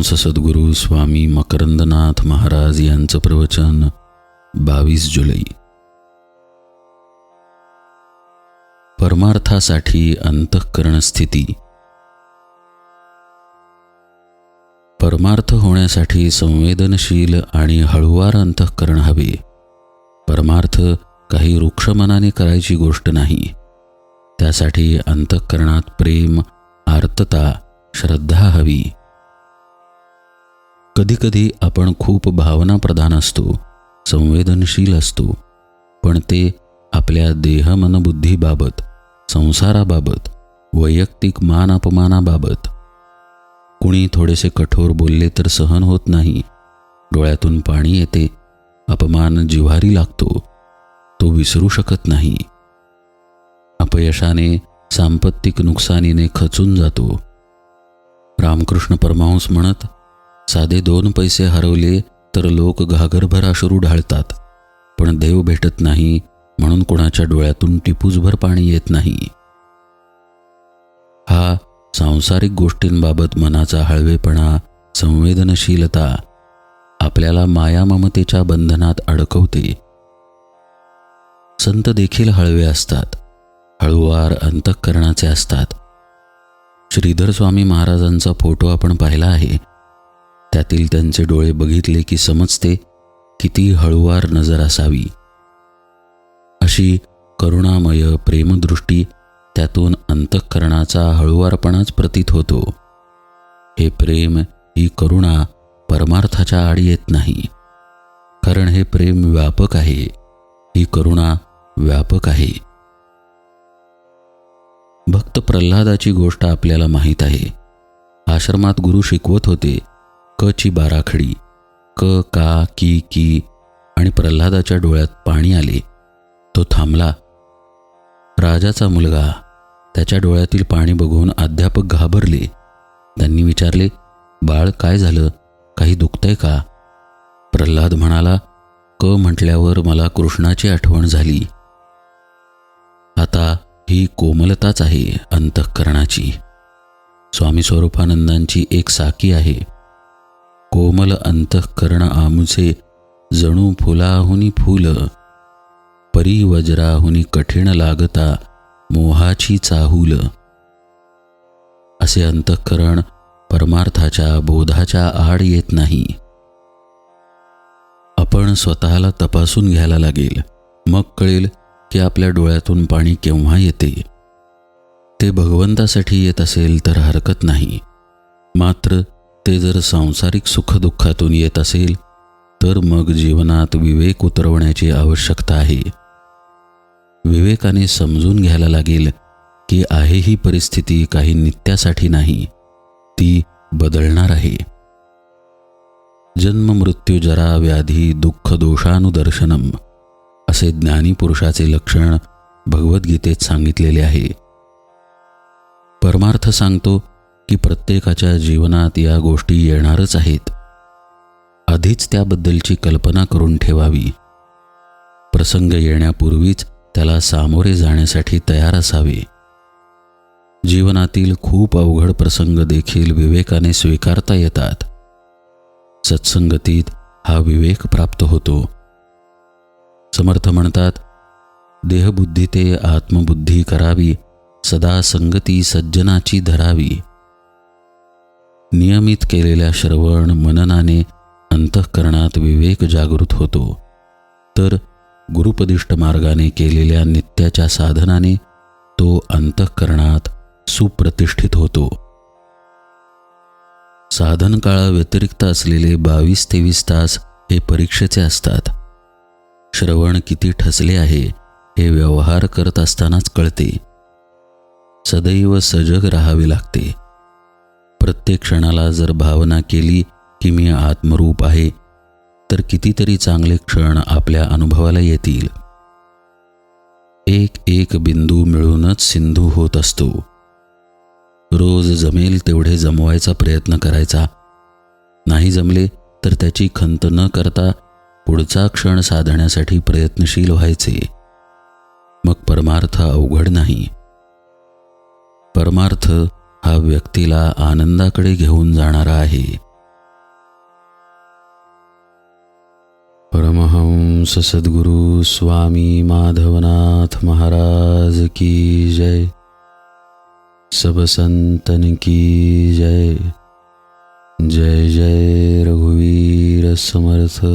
परमहंस सद्गुरू स्वामी मकरंदनाथ महाराज यांचं प्रवचन बावीस जुलै. परमार्थासाठी अंतःकरण स्थिती. परमार्थ होण्यासाठी संवेदनशील आणि हळुवार अंतःकरण हवे. परमार्थ काही वृक्षमनाने करायची गोष्ट नाही. त्यासाठी अंतःकरणात प्रेम आर्तता श्रद्धा हवी. कधीकधी आपण खूप भावनाप्रधान असतो संवेदनशील असतो पण ते आपल्या देहमनबुद्धीबाबत संसाराबाबत वैयक्तिक मान अपमानाबाबत कुणी थोडेसे कठोर बोलले तर सहन होत नाही. डोळ्यातून पाणी येते अपमान जिव्हारी लागतो तो विसरू शकत नाही. अपयशाने सांपत्तिक नुकसानीने खचून जातो. रामकृष्ण परमहंस म्हणत साधे दोन पैसे हरवले तर लोक घागरभर अश्रू ढाळतात. पण देव भेटत नाही म्हणून कोणाच्या डोळ्यातून टिपूसभर पाणी येत नाही. हा सांसारिक गोष्टींबाबत मनाचा हळवेपणा संवेदनशीलता आपल्याला मायाममतेच्या बंधनात अडकवते. संत देखील हळवे असतात हळुवार अंतःकरणाचे असतात. श्रीधर स्वामी महाराजांचा फोटो आपण पाहिला आहे. त्यातील त्यांचे डोळे बघितले की समजते किती हळुवार नजर असावी. अशी करुणामय प्रेमदृष्टी त्यातून अंतःकरणाचा हळुवारपणाच प्रतीत होतो. हे प्रेम ही करुणा परमार्थाच्या आड येत नाही. कारण हे प्रेम व्यापक आहे. ही करुणा व्यापक आहे. भक्त प्रल्हादाची गोष्ट आपल्याला माहीत आहे. आश्रमात गुरु शिकवत होते क ची बाराखडी क का की की आणि प्रल्हादाच्या डोळ्यात पाणी आले. तो थांबला. राजाचा मुलगा त्याच्या डोळ्यातील पाणी बघून अध्यापक घाबरले. त्यांनी विचारले बाळ काय झालं? काही दुखतंय का? प्रल्हाद म्हणाला क म्हटल्यावर मला कृष्णाची आठवण झाली. आता ही कोमलताच आहे अंतःकरणाची. स्वामी स्वरूपानंदांची एक साकी आहे. कोमल अंतःकरण आमुचे जणू फुलाहुनी फुल परी वज्राहुनी कठीण लागता मोहाची चाहूल. असे अंतःकरण परमार्थाच्या बोधाच्या आड येत नाही. आपण स्वतःला तपासून घ्यायला लागेल. मग कळेल की आपल्या डोळ्यातून पाणी केव्हा येते. ते भगवंतासाठी येत असेल तर हरकत नाही. मात्र ते जर सांसारिक सुखदुःखातून येत असेल तर मग जीवनात विवेक उतरवण्याची आवश्यकता आहे. विवेकाने समजून घ्यायला लागेल की आहे ही परिस्थिती काही नित्यासाठी नाही ती बदलणार आहे. जन्म मृत्यू जरा व्याधी दुःख दोषानुदर्शनम असे ज्ञानी पुरुषाचे लक्षण भगवद्गीतेत सांगितलेले आहे. परमार्थ सांगतो की प्रत्येकाच्या जीवनात या गोष्टी येणारच आहेत. आधीच त्याबद्दलची कल्पना करून ठेवावी. प्रसंग येण्यापूर्वीच त्याला सामोरे जाण्यासाठी तयार असावे. जीवनातील खूप अवघड प्रसंग देखील विवेकाने स्वीकारता येतात. सत्संगतीत हा विवेक प्राप्त होतो. समर्थ म्हणतात देहबुद्धी ते आत्मबुद्धी करावी सदा संगती सज्जनाची धरावी. नियमित केलेल्या श्रवण मननाने अंतःकरणात विवेक जागृत होतो. तर गुरुपदिष्ट मार्गाने केलेल्या नित्याच्या साधनाने तो अंतःकरणात सुप्रतिष्ठित होतो. साधन काळाव्यतिरिक्त असलेले बावीस तेवीस तास हे परीक्षेचे असतात. श्रवण किती ठसले आहे हे व्यवहार करत असतानाच कळते. सदैव सजग राहावे लागते. प्रत्येक क्षणाला जर भावना केली की मी आत्मरूप आहे तर कितीतरी चांगले क्षण आपल्या अनुभवाला येतील. एक एक बिंदू मिळूनच सिंधू होत असतो. रोज जमेल तेवढे जमवायचा प्रयत्न करायचा. नाही जमले तर त्याची खंत न करता पुढचा क्षण साधण्यासाठी प्रयत्नशील व्हायचे. मग परमार्थ अवघड नाही. परमार्थ हा व्यक्तीला आनंदाकडे घेऊन जाणारा आहे. परमहंस सद्गुरु स्वामी माधवनाथ महाराज की जय. सब संतन की जय. जय जय रघुवीर समर्थ.